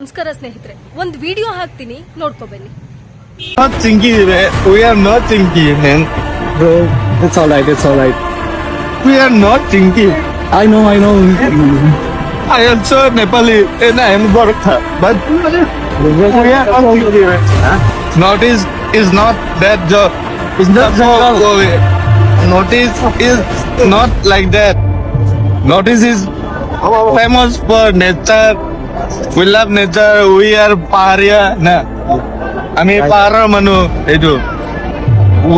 ನಮಸ್ಕಾರ ಸ್ನೇಹಿತರೆ ಒಂದು ವಿಡಿಯೋ ಹಾಕ್ತೀನಿ ನೋಡ್ಕೊ ಬನ್ನಿ not thinking, man. We are not thinking, man. Bro, it's alright, it's alright. We are not thinking. I know, I know. I am so Nepali and I am Gorkha. But we are not thinking, man. Notice is not that job. It's not that job. away. Notice is not like that. Notice is famous for nature. We love nature. We are paria. Nah, I mean Pahara Manu. Edu.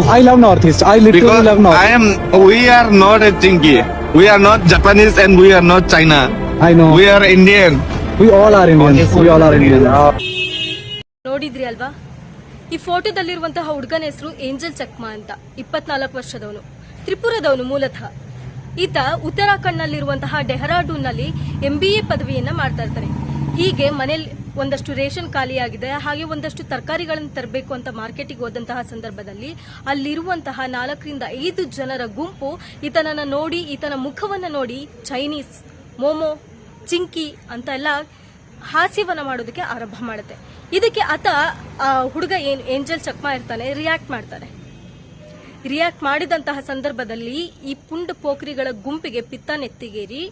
I love North East. I literally Because love North. I am. We are not a chinky. We are not Japanese and we are not China. I know. We are Indian. We all are Indians. We all are Indian. ನೋಡಿದ್ರಿ ಅಲ್ವಾ ಈ ಫೋಟೋದಲ್ಲಿರುವಂತಹ ಹುಡುಗನ ಹೆಸರು angel ಚಕ್ಮಾ ಅಂತ ಇಪ್ಪತ್ನಾಲ್ಕು ವರ್ಷದವನು ತ್ರಿಪುರದವನು ಮೂಲತಃ ಈತ Uttarakhand ನಲ್ಲಿರುವಂತಹ ಡೆಹರಾಡೂನ್ನಲ್ಲಿ MBA ಪದವಿಯನ್ನ ಮಾಡ್ತಾ ಇರ್ತಾನೆ ಹೀಗೆ ಮನೇಲಿ ಒಂದಷ್ಟು ರೇಷನ್ ಖಾಲಿಯಾಗಿದೆ. ಹಾಗೆ ಒಂದಷ್ಟು ತರಕಾರಿಗಳನ್ನು ತರಬೇಕು ಅಂತ ಮಾರ್ಕೆಟಿಗೆ ಹೋದಂತಹ ಸಂದರ್ಭದಲ್ಲಿ ಅಲ್ಲಿರುವಂತಹ ನಾಲ್ಕರಿಂದ ಐದು ಜನರ ಗುಂಪು ಈತನನ್ನ ನೋಡಿ, ಈತನ ಮುಖವನ್ನು ನೋಡಿ ಚೈನೀಸ್ ಮೋಮೋ, ಚಿಂಕಿ ಅಂತ ಎಲ್ಲ ಹಾಸ್ಯವನ್ನ ಮಾಡೋದಕ್ಕೆ ಆರಂಭ ಮಾಡುತ್ತೆ. ಇದಕ್ಕೆ ಆತ ಹುಡುಗ ಏನ್, ಏಂಜಲ್ ಚಕ್ಮಾ ಇರ್ತಾನೆ, ರಿಯಾಕ್ಟ್ ಮಾಡ್ತಾನೆ ರಿಯಾಕ್ಟ್ ಮಾಡಿದಂತಹ ಸಂದರ್ಭದಲ್ಲಿ ಈ ಪುಂಡ ಪೋಖ್ರಿಗಳ ಗುಂಪಿಗೆ ಪಿತ್ತ ನೆತ್ತಿಗೇರಿ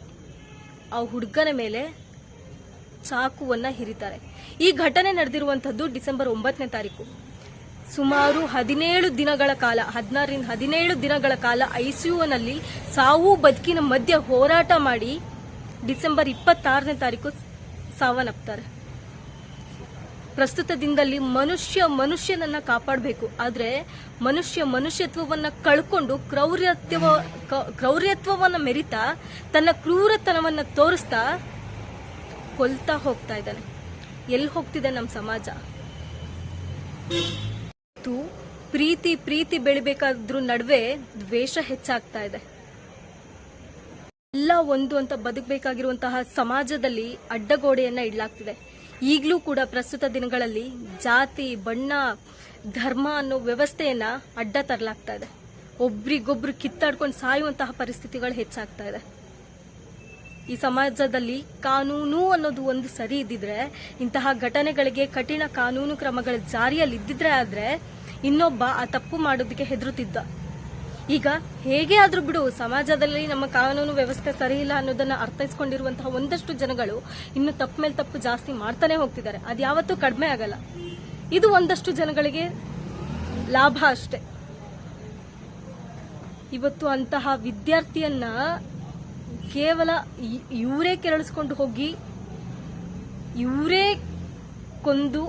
ಆ ಹುಡುಗನ ಮೇಲೆ ಚಾಕುವನ್ನ ಹಿರಿತಾರೆ. ಈ ಘಟನೆ ನಡೆದಿರುವಂತದ್ದು ಡಿಸೆಂಬರ್ ಒಂಬತ್ತನೇ ತಾರೀಕು. ಸುಮಾರು ಹದಿನೇಳು ದಿನಗಳ ಕಾಲ, ಹದಿನಾರರಿಂದ ಹದಿನೇಳು ದಿನಗಳ ಕಾಲ ಐಸಿಯುನಲ್ಲಿ ಸಾವು ಬದುಕಿನ ಮಧ್ಯ ಹೋರಾಟ ಮಾಡಿ ಡಿಸೆಂಬರ್ ಇಪ್ಪತ್ತಾರನೇ ತಾರೀಕು ಸಾವನ್ನಪ್ತಾರೆ. ಪ್ರಸ್ತುತ ದಿನದಲ್ಲಿ ಮನುಷ್ಯ ಮನುಷ್ಯನನ್ನ ಕಾಪಾಡಬೇಕು. ಆದ್ರೆ ಮನುಷ್ಯ ಮನುಷ್ಯತ್ವವನ್ನ ಕಳ್ಕೊಂಡು ಕ್ರೌರ್ಯತ್ವ ಕ್ರೌರ್ಯತ್ವವನ್ನ ಮೆರಿತಾ ತನ್ನ ಕ್ರೂರತನವನ್ನ ತೋರಿಸ್ತಾ ಕೊಲ್ತಾ ಹೋಗ್ತಾ ಇದ್ದಾನೆ. ಎಲ್ಲಿ ಹೋಗ್ತಿದೆ ನಮ್ಮ ಸಮಾಜ? ಪ್ರೀತಿ ಪ್ರೀತಿ ಬೆಳಿಬೇಕಾದ್ರೂ ನಡುವೆ ದ್ವೇಷ ಹೆಚ್ಚಾಗ್ತಾ ಇದೆ. ಎಲ್ಲ ಒಂದು ಅಂತ ಬದುಕಬೇಕಾಗಿರುವಂತಹ ಸಮಾಜದಲ್ಲಿ ಅಡ್ಡಗೋಡೆಯನ್ನ ಇಡಲಾಗ್ತಿದೆ. ಈಗಲೂ ಕೂಡ ಪ್ರಸ್ತುತ ದಿನಗಳಲ್ಲಿ ಜಾತಿ, ಬಣ್ಣ, ಧರ್ಮ ಅನ್ನೋ ವ್ಯವಸ್ಥೆಯನ್ನ ಅಡ್ಡ ತರಲಾಗ್ತಾ ಇದೆ. ಒಬ್ರಿಗೊಬ್ರು ಕಿತ್ತಾಡ್ಕೊಂಡು ಸಾಯುವಂತಹ ಪರಿಸ್ಥಿತಿಗಳು ಹೆಚ್ಚಾಗ್ತಾ ಇದೆ. ಈ ಸಮಾಜದಲ್ಲಿ ಕಾನೂನು ಅನ್ನೋದು ಒಂದು ಸರಿ ಇದ್ದಿದ್ರೆ, ಇಂತಹ ಘಟನೆಗಳಿಗೆ ಕಠಿಣ ಕಾನೂನು ಕ್ರಮಗಳ ಜಾರಿಯಲ್ಲಿ ಇದ್ದಿದ್ರೆ ಆದ್ರೆ ಇನ್ನೊಬ್ಬ ಆ ತಪ್ಪು ಮಾಡೋದಕ್ಕೆ ಹೆದರುತ್ತಿದ್ದ. ಈಗ ಹೇಗೆ ಆದ್ರೂ ಬಿಡು, ಸಮಾಜದಲ್ಲಿ ನಮ್ಮ ಕಾನೂನು ವ್ಯವಸ್ಥೆ ಸರಿ ಇಲ್ಲ ಅನ್ನೋದನ್ನ ಅರ್ಥೈಸ್ಕೊಂಡಿರುವಂತಹ ಒಂದಷ್ಟು ಜನಗಳು ಇನ್ನು ತಪ್ಪು ಮೇಲೆ ತಪ್ಪು ಜಾಸ್ತಿ ಮಾಡ್ತಾನೆ ಹೋಗ್ತಿದ್ದಾರೆ. ಅದು ಯಾವತ್ತೂ ಕಡಿಮೆ ಆಗಲ್ಲ. ಇದು ಒಂದಷ್ಟು ಜನಗಳಿಗೆ ಲಾಭ ಅಷ್ಟೇ. ಇವತ್ತು ಅಂತಹ ವಿದ್ಯಾರ್ಥಿಯನ್ನ ಕೇವಲ ಇವರೇ ಕೆರಳಿಸ್ಕೊಂಡು ಹೋಗಿ, ಇವರೇ ಕೊಂದು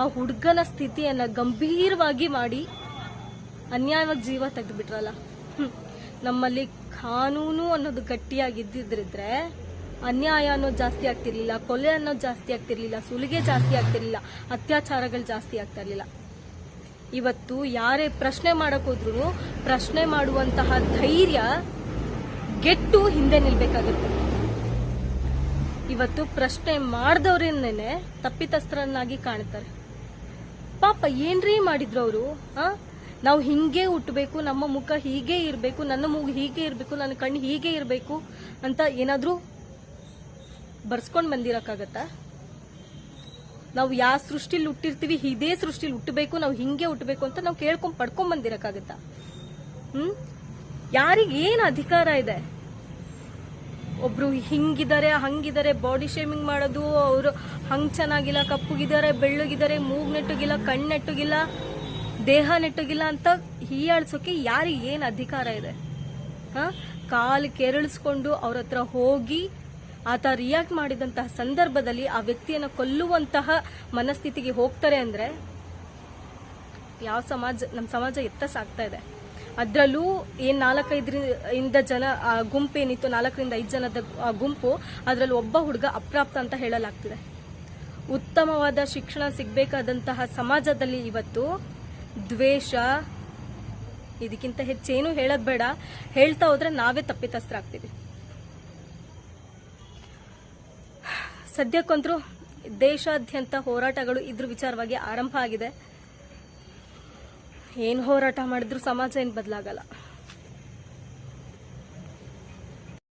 ಆ ಹುಡುಗನ ಸ್ಥಿತಿಯನ್ನು ಗಂಭೀರವಾಗಿ ಮಾಡಿ ಅನ್ಯಾಯವಾಗಿ ಜೀವ ತೆಗೆದುಬಿಟ್ರಲ್ಲ. ನಮ್ಮಲ್ಲಿ ಕಾನೂನು ಅನ್ನೋದು ಗಟ್ಟಿಯಾಗಿ ಇದ್ದಿದ್ರಿದ್ರೆ ಅನ್ಯಾಯ ಅನ್ನೋದು ಜಾಸ್ತಿ ಆಗ್ತಿರ್ಲಿಲ್ಲ, ಕೊಲೆ ಅನ್ನೋದು ಜಾಸ್ತಿ ಆಗ್ತಿರ್ಲಿಲ್ಲ, ಸುಲಿಗೆ ಜಾಸ್ತಿ ಆಗ್ತಿರ್ಲಿಲ್ಲ, ಅತ್ಯಾಚಾರಗಳು ಜಾಸ್ತಿ ಆಗ್ತಾ ಇರಲಿಲ್ಲ ಇವತ್ತು ಯಾರೇ ಪ್ರಶ್ನೆ ಮಾಡಕ್ ಹೋದ್ರು ಪ್ರಶ್ನೆ ಮಾಡುವಂತಹ ಧೈರ್ಯ ಗೆಟ್ಟು ಹಿಂದೆ ನಿಲ್ಬೇಕಾಗುತ್ತೆ. ಇವತ್ತು ಪ್ರಶ್ನೆ ಮಾಡಿದವ್ರನ್ನೇನೆ ತಪ್ಪಿತಸ್ಥರನ್ನಾಗಿ ಕಾಣ್ತಾರೆ. ಪಾಪ ಏನ್ರೀ ಮಾಡಿದ್ರು ಅವರು ನಾವು ಹಿಂಗೆ ಹುಟ್ಟಬೇಕು ನಮ್ಮ ಮುಖ ಹೀಗೆ ಇರಬೇಕು, ನನ್ನ ಮೂಗು ಹೀಗೆ ಇರಬೇಕು, ನನ್ನ ಕಣ್ಣು ಹೀಗೆ ಇರಬೇಕು ಅಂತ ಏನಾದರೂ ಬರ್ಸ್ಕೊಂಡು ಬಂದಿರಕ್ಕಾಗತ್ತಾ? ನಾವು ಯಾವ ಸೃಷ್ಟಿಲಿ ಹುಟ್ಟಿರ್ತೀವಿ ಇದೇ ಸೃಷ್ಟಿಲಿ ಹುಟ್ಟಬೇಕು ನಾವು ಹಿಂಗೆ ಹುಟ್ಟಬೇಕು ಅಂತ ನಾವು ಕೇಳ್ಕೊಂಡು ಪಡ್ಕೊಂಡ್ ಬಂದಿರಕ್ಕಾಗತ್ತಾ? ಹ್ಮ್? ಯಾರಿಗೆ ಏನು ಅಧಿಕಾರ ಇದೆ? ಒಬ್ರು ಹಿಂಗಿದ್ದಾರೆ, ಹಂಗಿದ್ದಾರೆ ಬಾಡಿ ಶೇಮಿಂಗ್ ಮಾಡೋದು, ಅವರು ಹಂಗ್ ಚೆನ್ನಾಗಿಲ್ಲ, ಕಪ್ಪುಗಿದ್ದಾರೆ, ಬೆಳ್ಳಗಿದ್ದಾರೆ, ಮೂಗ್ ನೆಟ್ಟಗಿಲ್ಲ ಕಣ್ಣು ನೆಟ್ಟಗಿಲ್ಲ, ದೇಹ ನೆಟ್ಟಗಿಲ್ಲ ಅಂತ ಹೀಯಾಳ್ಸೋಕೆ ಯಾರಿಗೆ ಏನು ಅಧಿಕಾರ ಇದೆ? ಹಾಂ? ಕಾಲು ಕೆರಳಿಸ್ಕೊಂಡು ಅವ್ರ ಹತ್ರ ಹೋಗಿ ಆತ ರಿಯಾಕ್ಟ್ ಮಾಡಿದಂತಹ ಸಂದರ್ಭದಲ್ಲಿ ಆ ವ್ಯಕ್ತಿಯನ್ನ ಕೊಲ್ಲುವಂತಹ ಮನಸ್ಥಿತಿಗೆ ಹೋಗ್ತಾರೆ ಅಂದ್ರೆ ಯಾವ ಸಮಾಜ ನಮ್ಮ ಸಮಾಜ ಎತ್ತ ಸಾಗ್ತಾ ಇದೆ. ಅದರಲ್ಲೂ ಏನು ನಾಲ್ಕೈದರಿಂದ ಜನ, ಆ ಗುಂಪೇನಿತ್ತು ನಾಲ್ಕರಿಂದ ಐದು ಜನದ ಗುಂಪು, ಅದರಲ್ಲಿ ಒಬ್ಬ ಹುಡುಗ ಅಪ್ರಾಪ್ತ ಅಂತ ಹೇಳಲಾಗ್ತಿದೆ. ಉತ್ತಮವಾದ ಶಿಕ್ಷಣ ಸಿಗಬೇಕಾದಂತಹ ಸಮಾಜದಲ್ಲಿ ಇವತ್ತು ದ್ವೇಷ, ಇದಕ್ಕಿಂತ ಹೆಚ್ಚೇನು ಹೇಳೋದು ಬೇಡ. ಹೇಳ್ತಾ ಹೋದ್ರೆ ನಾವೇ ತಪ್ಪಿತಸ್ಥರಾಗ್ತೀವಿ. ಸದ್ಯಕ್ಕಂತರೂ ದೇಶಾದ್ಯಂತ ಹೋರಾಟಗಳು ಇದ್ರ ವಿಚಾರವಾಗಿ ಆರಂಭ ಆಗಿದೆ. ಏನು ಹೋರಾಟ ಮಾಡಿದ್ರು ಸಮಾಜ ಏನು ಬದಲಾಗಲ್ಲ.